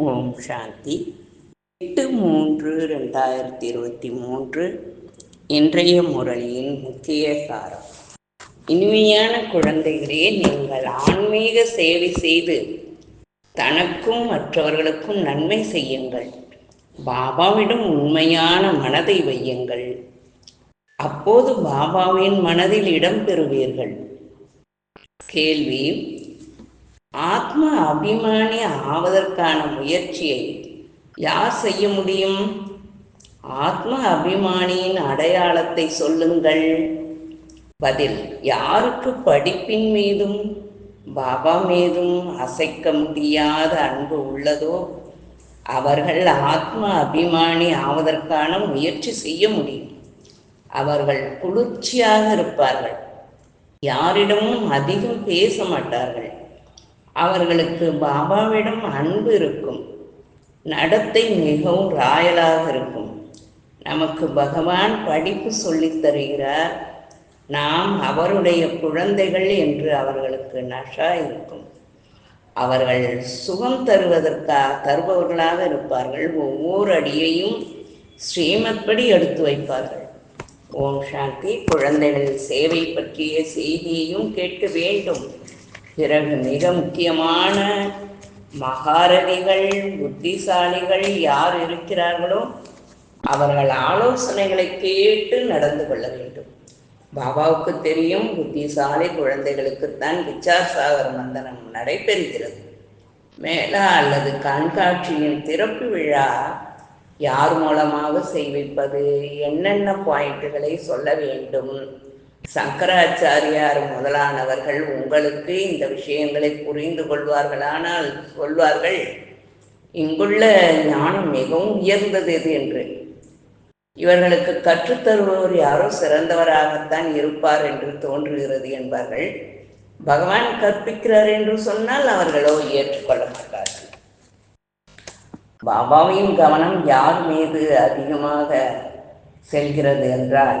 ஓம் சாந்தி. எட்டு மூன்று ரெண்டாயிரத்தி இருபத்தி மூன்று இன்றைய முரளியின் முக்கிய சாரம். இனிமையான குழந்தைகளே நீங்கள் ஆன்மீக சேவை செய்து தனக்கும் மற்றவர்களுக்கும் நன்மை செய்யுங்கள். பாபாவிடம் உண்மையான மனதை வையுங்கள். அப்போது பாபாவின் மனதில் இடம் பெறுவீர்கள். கேள்வி ஆத்ம அபிமானி ஆவதற்கான முயற்சியை யார் செய்ய முடியும்? ஆத்ம அபிமானியின் அடையாளத்தை சொல்லுங்கள். பதில் யாருக்கு படிப்பின் மீதும் பாபா மீதும் அசைக்க முடியாத அன்பு உள்ளதோ அவர்கள் ஆத்ம அபிமானி ஆவதற்கான முயற்சி செய்ய முடியும். அவர்கள் குளிர்ச்சியாக இருப்பார்கள். யாரிடமும் அதிகம் பேச மாட்டார்கள். அவர்களுக்கு பாபாவிடம் அன்பு இருக்கும். நடத்தை மிகவும் ராயலாக இருக்கும். நமக்கு பகவான் படிப்பு சொல்லித் தருகிறார். நாம் அவருடைய குழந்தைகள் என்று அவர்களுக்கு நஷா இருக்கும். அவர்கள் சுகம் தருவதற்காக தருபவர்களாக இருப்பார்கள். ஒவ்வொரு அடியையும் ஸ்ரீமத்படி எடுத்து வைப்பார்கள். ஓம் சாந்தி. குழந்தைகள் சேவை பற்றிய செய்தியையும் கேட்க வேண்டும். பிறகு மிக முக்கியமான மகாரதிகள் புத்திசாலிகள் யார் இருக்கிறார்களோ அவர்கள் ஆலோசனைகளை கேட்டு நடந்து கொள்ள வேண்டும். பாபாவுக்கு தெரியும் புத்திசாலி குழந்தைகளுக்குத்தான் விச்சாசாகர் மந்தனம் நடைபெறுகிறது. மேலா அல்லது கண்காட்சியின் திறப்பு விழா யார் மூலமாக செய்விப்பது? என்னென்ன பாயிண்ட்டுகளை சொல்ல வேண்டும்? சங்கராச்சாரியார் முதலானவர்கள் உங்களுக்கு இந்த விஷயங்களை புரிந்து கொள்வார்களானால் சொல்வார்கள் இங்குள்ள ஞானம் மிகவும் உயர்ந்தது எது என்று. இவர்களுக்கு கற்றுத்தருபவர் யாரோ சிறந்தவராகத்தான் இருப்பார் என்று தோன்றுகிறது என்பார்கள். பகவான் கற்பிக்கிறார் என்று சொன்னால் அவர்களோ ஏற்றுக்கொள்ள மாட்டார்கள் பாபாவின் கவனம் யார் மீது அதிகமாக செல்கிறது என்றால்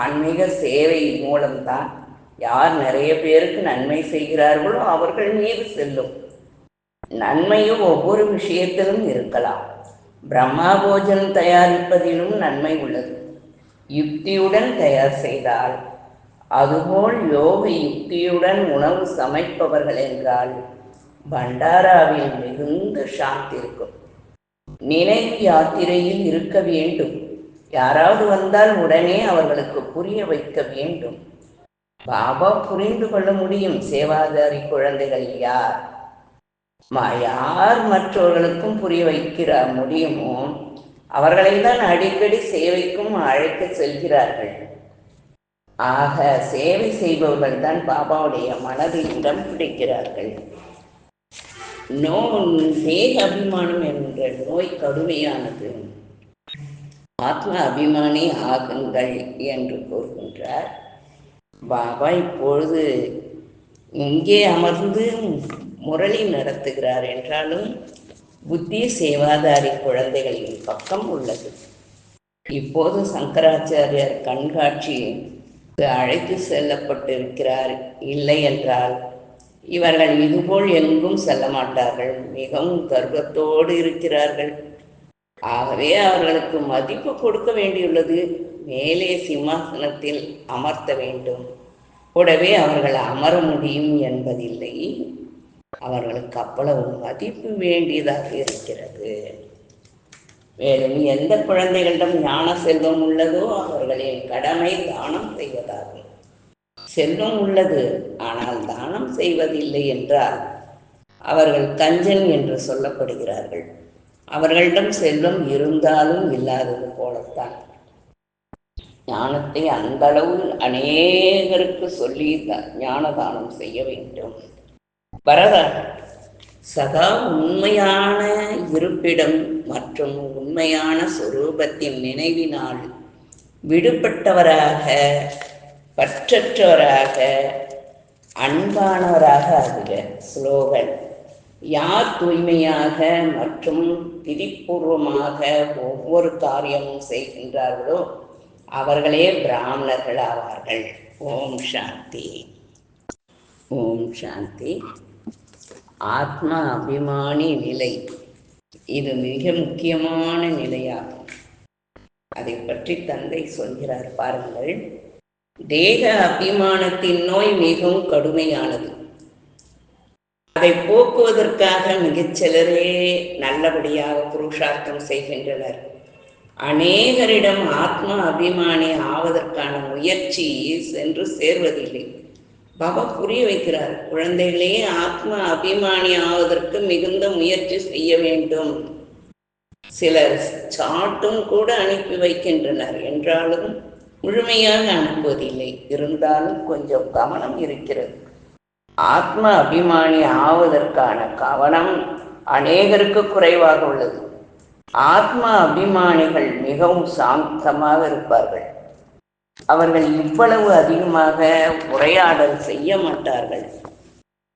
ஆன்மீக சேவை மூலம்தான் யார் நிறைய பேருக்கு நன்மை செய்கிறார்களோ அவர்கள் மீது செல்லும். நன்மையும் ஒவ்வொரு விஷயத்திலும் இருக்கலாம். பிரம்மா போஜனம் தயாரிப்பதிலும் நன்மை உள்ளது. யுக்தியுடன் தயார் செய்தால் அதுபோல் யோக யுக்தியுடன் உணவு சமைப்பவர்கள் என்றால் பண்டாராவில் மிகுந்த சாந்தி இருக்கும். நினைவு யாத்திரையில் இருக்க வேண்டும். யாராவது வந்தால் உடனே அவர்களுக்கு புரிய வைக்க வேண்டும். பாபா புரிந்து கொள்ள முடியும் சேவாதாரி குழந்தைகள் யார்? யார் மற்றவர்களுக்கும் புரிய வைக்கிற முடியுமோ அவர்களை தான் அடிக்கடி சேவைக்கும் அழைக்க செல்கிறார்கள். ஆக சேவை செய்பவர்கள் தான் பாபாவுடைய மனதில் இடம் பிடிக்கிறார்கள். நோ தேக அபிமானம் என்ற நோய் கடுமையானது. ஆத்ம அபிமானி ஆகுங்கள் என்று கூறுகின்றார். பாபா இப்பொழுது இங்கே அமர்ந்து முரளி நடத்துகிறார் என்றாலும் புத்தி சேவாதாரி குழந்தைகளின் பக்கம் உள்ளது. இப்போது சங்கராச்சாரியர் கண்காட்சி அழைத்து செல்லப்பட்டிருக்கிறார். இல்லை என்றால் இவர்கள் இதுபோல் எங்கும் செல்ல மாட்டார்கள். மிகவும் கர்வத்தோடு இருக்கிறார்கள். ஆகவே அவர்களுக்கு மதிப்பு கொடுக்க வேண்டியுள்ளது. மேலே சிம்மாசனத்தில் அமர்த்த வேண்டும். கூடவே அவர்கள் அமர முடியும் என்பதில்லை. அவர்களுக்கு அவ்வளவு மதிப்பு வேண்டியதாக இருக்கிறது. மேலும் எந்த குழந்தைகளிடம் ஞான செல்வம் உள்ளதோ அவர்களின் கடமை தானம் செய்வதாகும். செல்வம் உள்ளது ஆனால் தானம் செய்வதில்லை என்றால் அவர்கள் கஞ்சன் என்று சொல்லப்படுகிறார்கள். அவர்களிடம் செல்வம் இருந்தாலும் இல்லாதது போலத்தான். ஞானத்தை அந்த அளவு அநேகருக்கு சொல்லி ஞானதானம் செய்ய வேண்டும். பரதா சதா உண்மையான இருப்பிடம் மற்றும் உண்மையான சுரூபத்தின் நினைவினால் விடுபட்டவராக பற்றற்றவராக அன்பானவராக ஆகுக. ஸ்லோகன். யார் தூய்மையாக மற்றும் திரிபூர்வமாக ஒவ்வொரு காரியமும் செய்கின்றார்களோ அவர்களே பிராமணர்கள் ஆவார்கள். ஓம் சாந்தி. ஓம் சாந்தி. ஆத்மா அபிமானி நிலை. இது மிக முக்கியமான நிலையாகும். அதை பற்றி தந்தை சொல்கிறார் பாருங்கள். தேக அபிமானத்தின் நோய் மிகவும் கடுமையானது. அதை போக்குவதற்காக மிகச்சிலரே நல்லபடியாக புருஷார்த்தம் செய்கின்றனர். அநேகரிடம் ஆத்ம அபிமானி ஆவதற்கான முயற்சி சென்று சேர்வதில்லை. பாபா புரிய வைக்கிறார் குழந்தைகளே ஆத்ம அபிமானி ஆவதற்கு மிகுந்த முயற்சி செய்ய வேண்டும். சிலர் சாட்டும் கூட அனுப்பி வைக்கின்றனர் என்றாலும் முழுமையாக அனுப்புவதில்லை. இருந்தாலும் கொஞ்சம் கவனம் இருக்கிறது. ஆத்ம அபிமானி ஆவதற்கான கவனம் அநேகருக்கு குறைவாக உள்ளது. ஆத்ம அபிமானிகள் மிகவும் சாந்தமாக இருப்பார்கள். அவர்கள் இவ்வளவு அதிகமாக உரையாடல் செய்ய மாட்டார்கள்.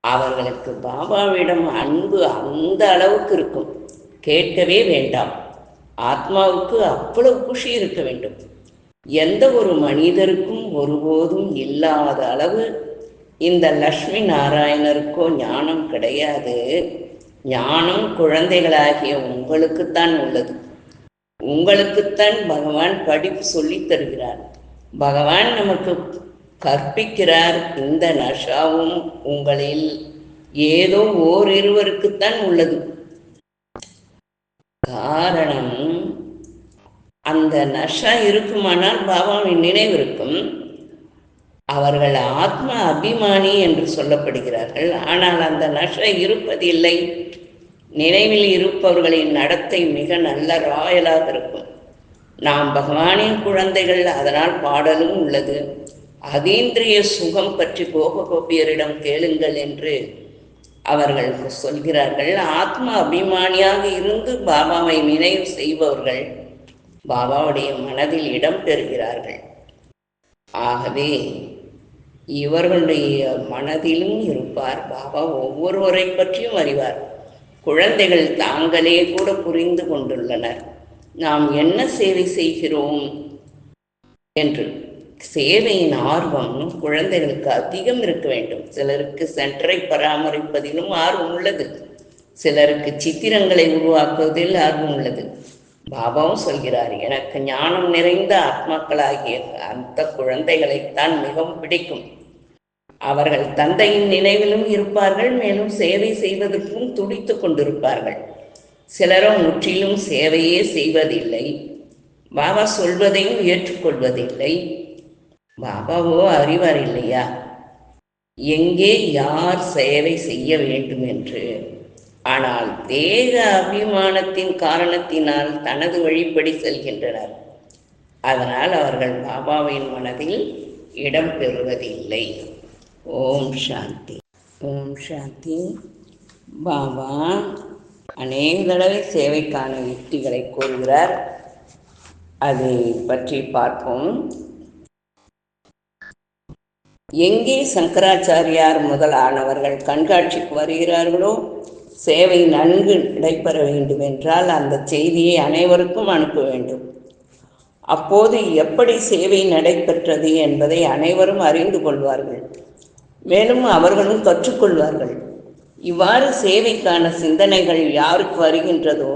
அவர்களுக்கு பாபாவிடம் அன்பு அந்த அளவுக்கு இருக்கும். கேட்கவே வேண்டாம். ஆத்மாவுக்கு அவ்வளவு குஷி இருக்க வேண்டும். எந்த ஒரு மனிதருக்கும் ஒருபோதும் இல்லாத அளவு இந்த லக்ஷ்மி நாராயணருக்கோ ஞானம் கிடையாது. ஞானம் குழந்தைகளாகிய உங்களுக்குத்தான் உள்ளது. உங்களுக்குத்தான் பகவான் படிப்பு சொல்லித் தருகிறார். பகவான் நமக்கு கற்பிக்கிறார் இந்த நஷாவும் உங்களில் ஏதோ ஓரிருவருக்குத்தான் உள்ளது. காரணம் அந்த நஷா இருக்குமானால் பாபாவின் நினைவு இருக்கும் அவர்கள் ஆத்ம அபிமானி என்று சொல்லப்படுகிறார்கள். ஆனால் அந்த நஷை இருப்பதில்லை. நினைவில் இருப்பவர்களின் நடத்தை மிக நல்ல ராயலாக இருக்கும். நாம் பகவானின் குழந்தைகள் அதனால் பாடலும் உள்ளது. அதீந்திரிய சுகம் பற்றி கோப கோபியரிடம் கேளுங்கள் என்று அவர்கள் சொல்கிறார்கள். ஆத்ம அபிமானியாக இருந்து பாபாவை நினைவு செய்பவர்கள் பாபாவுடைய மனதில் இடம் பெறுகிறார்கள். ஆகவே இவர்களுடைய மனதிலும் இருப்பார். பாபா ஒவ்வொருவரை பற்றியும் அறிவார். குழந்தைகள் தாங்களே கூட புரிந்து கொண்டுள்ளனர். நாம் என்ன சேவை செய்கிறோம் என்று. சேவையின் ஆர்வம் குழந்தைகளுக்கு அதிகம் இருக்க வேண்டும். சிலருக்கு சென்டரை பராமரிப்பதிலும் ஆர்வம் உள்ளது. சிலருக்கு சித்திரங்களை உருவாக்குவதில் ஆர்வம் உள்ளது. பாபாவும் சொல்கிறார் எனக்கு ஞானம் நிறைந்த ஆத்மாக்களாகிய அந்த குழந்தைகளைத்தான் மிகவும் பிடிக்கும். அவர்கள் தந்தையின் நினைவிலும் இருப்பார்கள் மேலும் சேவை செய்வதற்கும் துடித்து கொண்டிருப்பார்கள். சிலரும் முற்றிலும் சேவையே செய்வதில்லை. பாபா சொல்வதையும் ஏற்றுக்கொள்வதில்லை. பாபாவோ அறிவார் இல்லையா எங்கே யார் சேவை செய்ய வேண்டும் என்று. ஆனால் தேக அபிமானத்தின் காரணத்தினால் தனது வழிப்படி செல்கின்றனர். அதனால் அவர்கள் பாபாவின் மனதில் இடம் பெறுவதில்லை. ஓம் சாந்தி. ஓம் சாந்தி. பாபா அநேக தடவை சேவைக்கான யுக்திகளை கூறுகிறார். அதை பற்றி பார்ப்போம். எங்கே சங்கராச்சாரியார் முதலானவர்கள் கண்காட்சிக்கு வருகிறார்களோ சேவை நன்கு நடைபெற வேண்டும் என்றால் அந்த செய்தியை அனைவருக்கும் அனுப்ப வேண்டும். அப்போது எப்படி சேவை நடைபெற்றது என்பதை அனைவரும் அறிந்து கொள்வார்கள். மேலும் அவர்களும் கற்றுக்கொள்வார்கள். இவ்வாறு சேவைக்கான சிந்தனைகள் யாருக்கு வருகின்றதோ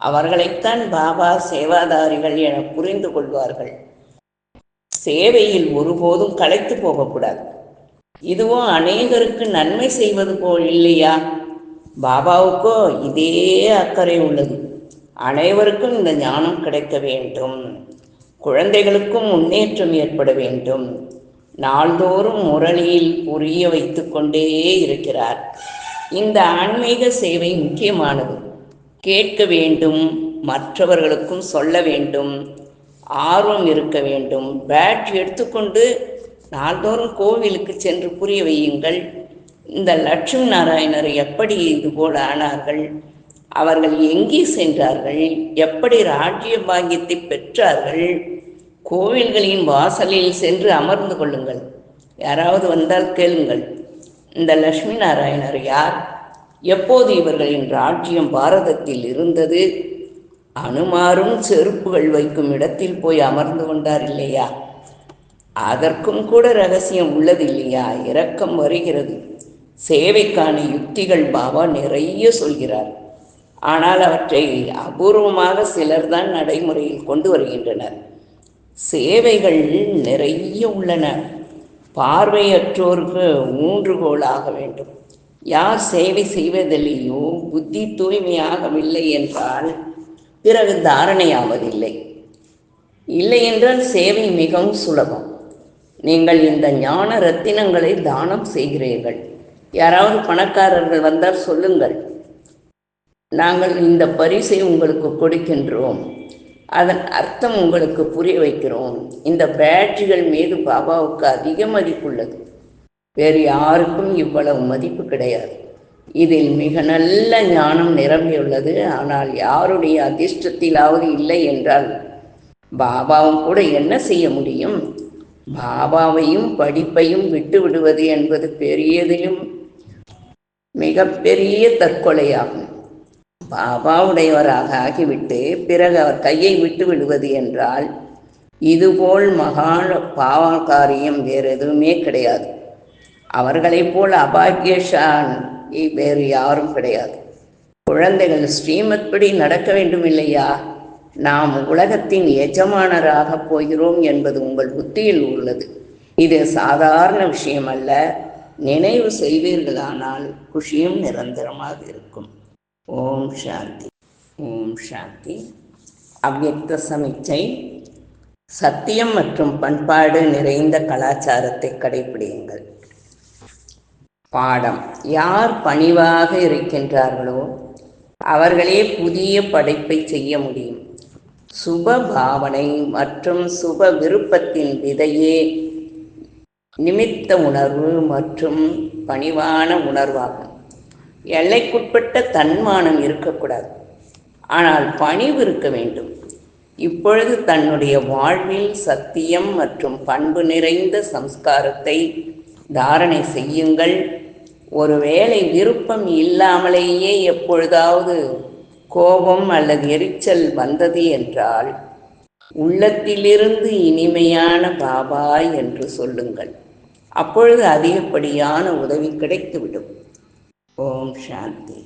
அவர்களைத்தான் பாபா சேவாதாரிகள் என புரிந்து கொள்வார்கள். சேவையில் ஒருபோதும் களைத்து போகக்கூடாது. இதுவோ அநேகருக்கு நன்மை செய்வது போல் இல்லையா? பாபாவுக்கோ இதே அக்கறை உள்ளது. அனைவருக்கும் இந்த ஞானம் கிடைக்க வேண்டும். குழந்தைகளுக்கும் முன்னேற்றம் ஏற்பட வேண்டும். நாள்தோறும் முரளியில் புரிய வைத்து கொண்டே இருக்கிறார். இந்த ஆன்மீக சேவை முக்கியமானது. கேட்க வேண்டும் மற்றவர்களுக்கும் சொல்ல வேண்டும் ஆர்வம் இருக்க வேண்டும். பேட் எடுத்துக்கொண்டு நாள்தோறும் கோவிலுக்கு சென்று புரிய வையுங்கள். இந்த லட்சுமி நாராயணர் எப்படி இதுபோல் ஆனார்கள்? அவர்கள் எங்கே சென்றார்கள்? எப்படி ராஜ்ய பாக்கியத்தை பெற்றார்கள்? கோவில்களின் வாசலில் சென்று அமர்ந்து கொள்ளுங்கள். யாராவது வந்தால் கேளுங்கள். இந்த லட்சுமி நாராயணர் யார்? எப்போது இவர்களின் ராஜ்யம் பாரதத்தில் இருந்தது? அனுமாரும் செருப்புகள் வைக்கும் இடத்தில் போய் அமர்ந்து கொண்டார் இல்லையா? அதற்கும் கூட ரகசியம் உள்ளது இல்லையா? இரக்கம் வருகிறது. சேவைக்கான யுக்திகள் பாபா நிறைய சொல்கிறார். ஆனால் அவற்றை அபூர்வமாக சிலர்தான் நடைமுறையில் கொண்டு வருகின்றனர். சேவைகள் நிறைய உள்ளன. பார்வையற்றோருக்கு ஊன்றுகோலாக வேண்டும். யார் சேவை செய்வதில்லையோ புத்தி தூய்மையாகவில்லை என்றால் பிறகு தாரணையாவதில்லை. இல்லை என்றால் சேவை மிகவும் சுலபம். நீங்கள் இந்த ஞான ரத்தினங்களை தானம் செய்கிறீர்கள். யாராவது பணக்காரர்கள் வந்தால் சொல்லுங்கள். நாங்கள் இந்த பரிசை உங்களுக்கு கொடுக்கின்றோம். அதன் அர்த்தம் உங்களுக்கு புரிய வைக்கிறோம். இந்த பேட்ஜுகள் மீது பாபாவுக்கு அதிக மதிப்புள்ளது வேறு யாருக்கும் இவ்வளவு மதிப்பு கிடையாது. இதில் மிக நல்ல ஞானம் நிரம்பியுள்ளது. ஆனால் யாருடைய அதிர்ஷ்டத்திலாவது இல்லை என்றால் பாபாவும் கூட என்ன செய்ய முடியும்? பாபாவையும் படிப்பையும் விட்டு விடுவது என்பது பெரியதையும் மிகப்பெரிய தற்கொலையாகும். பாபாவுடையவராக ஆகிவிட்டு பிறகு அவர் கையை விட்டு விடுவது என்றால் இதுபோல் மகான் பாவகாரியம் வேறு எதுவுமே கிடையாது. அவர்களைப் போல் அபாகியஷான் வேறு யாரும் கிடையாது. குழந்தைகள் ஸ்ரீமத் படி நடக்க வேண்டும் இல்லையா நாம் உலகத்தின் எஜமானராக போகிறோம் என்பது உங்கள் புத்தியில் உள்ளது. இது சாதாரண விஷயம் அல்ல நினைவு செய்வீர்களானால் குஷியும் நிரந்தரமாக இருக்கும். ஓம் சாந்தி. ஓம் சாந்தி. அவ்வக்த சமிச்சை சத்தியம் மற்றும் பண்பாடு நிறைந்த கலாச்சாரத்தை கடைபிடியுங்கள் பாடம். யார் பணிவாக இருக்கின்றார்களோ அவர்களே புதிய படைப்பை செய்ய முடியும். சுப பாவனை மற்றும் சுப விருப்பத்தின் விதையே நிமித்த உணர்வு மற்றும் பணிவான உணர்வாகும். எல்லைக்குட்பட்ட தன்மானம் இருக்கக்கூடாது. ஆனால் பணிவு இருக்க வேண்டும். இப்பொழுது தன்னுடைய வாழ்வில் சத்தியம் மற்றும் பண்பு நிறைந்த சம்ஸ்காரத்தை தாரணை செய்யுங்கள். ஒருவேளை விருப்பம் இல்லாமலேயே எப்பொழுதாவது கோபம் அல்லது எரிச்சல் வந்தது என்றால் உள்ளத்திலிருந்து இனிமையான பாபா என்று சொல்லுங்கள். அப்பொழுது அதிகப்படியான உதவி கிடைத்துவிடும். ஓம் சாந்தி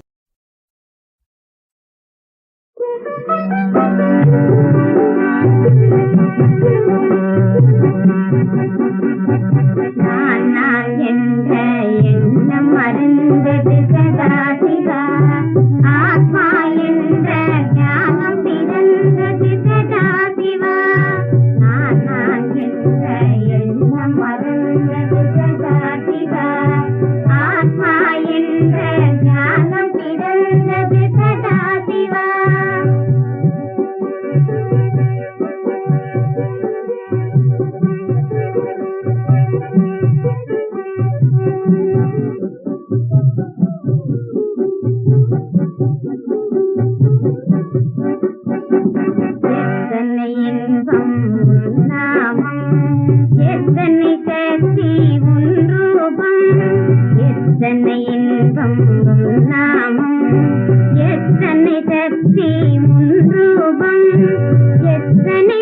ఎత్తే ముందు ఎత్తని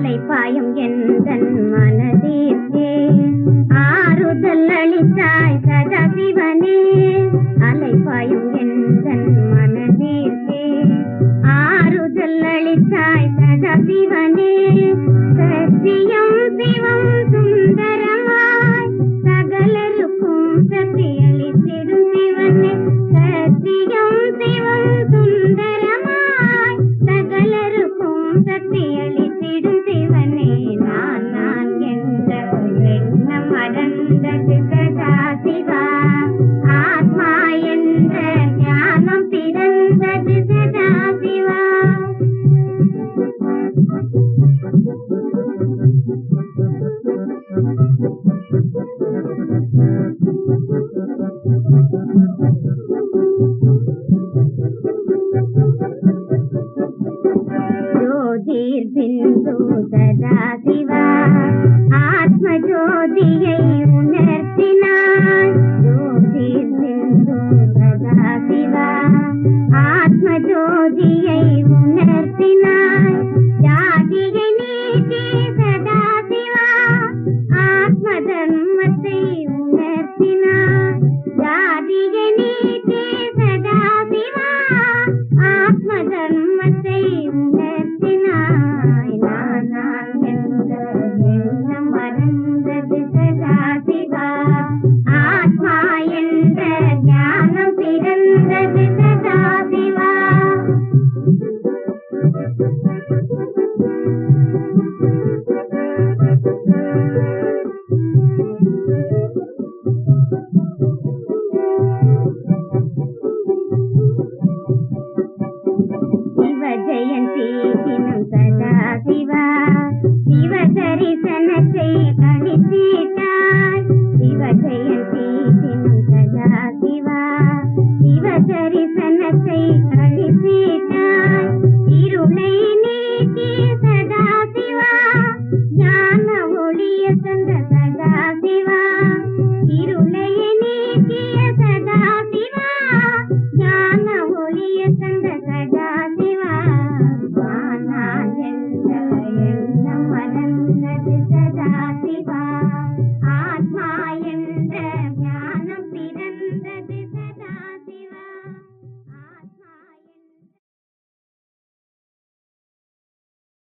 மாலை பாயும் எந்தன் மனதிற்கே ஆறுதல் அளித்தாய் சதசிவனே. அலை பாயும் எந்தன் மனதிற்கே ஆறுதல் அளித்தாய் சதசிவனே. சத்தியம்